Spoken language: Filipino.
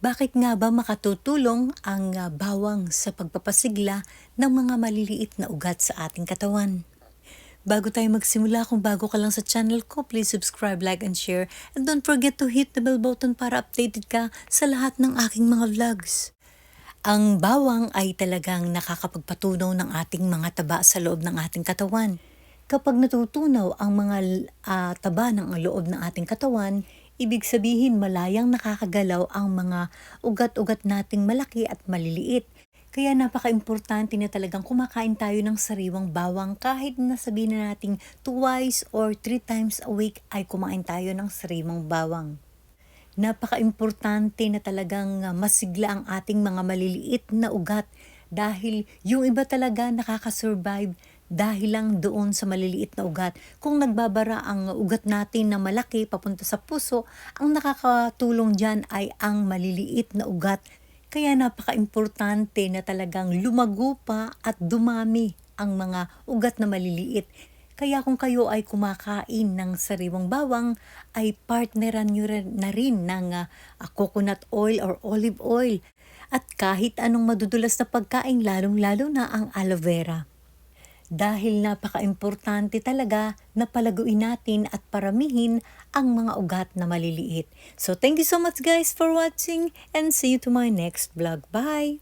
Bakit nga ba makatutulong ang ah, bawang sa pagpapasigla ng mga maliliit na ugat sa ating katawan? Bago tayo magsimula, kung bago ka lang sa channel ko, please subscribe, like, and share. And don't forget to hit the bell button para updated ka sa lahat ng aking mga vlogs. Ang bawang ay talagang nakakapagpatunaw ng ating mga taba sa loob ng ating katawan. Kapag natutunaw ang mga ah, taba ng loob ng ating katawan, ibig sabihin malayang nakakagalaw ang mga ugat-ugat nating malaki at maliliit. Kaya napaka-importante na talagang kumakain tayo ng sariwang bawang kahit na sabihin na nating twice or three times a week ay kumain tayo ng sariwang bawang. Napaka-importante na talagang ah, masigla ang ating mga maliliit na ugat dahil yung iba talaga nakakasurvive dahil lang doon sa maliliit na ugat. Kung nagbabara ang ugat natin na malaki papunta sa puso, ang nakakatulong dyan ay ang maliliit na ugat. Kaya napaka-importante na talagang lumago pa at dumami ang mga ugat na maliliit. Kaya kung kayo ay kumakain ng sariwang bawang, ay partneran nyo na rin ng ah, coconut oil or olive oil. At kahit anong madudulas na pagkain, lalong-lalo na ang aloe vera. Dahil napaka-importante talaga na palaguin natin at paramihin ang mga ugat na maliliit. So thank you so much guys for watching and see you to my next vlog. Bye!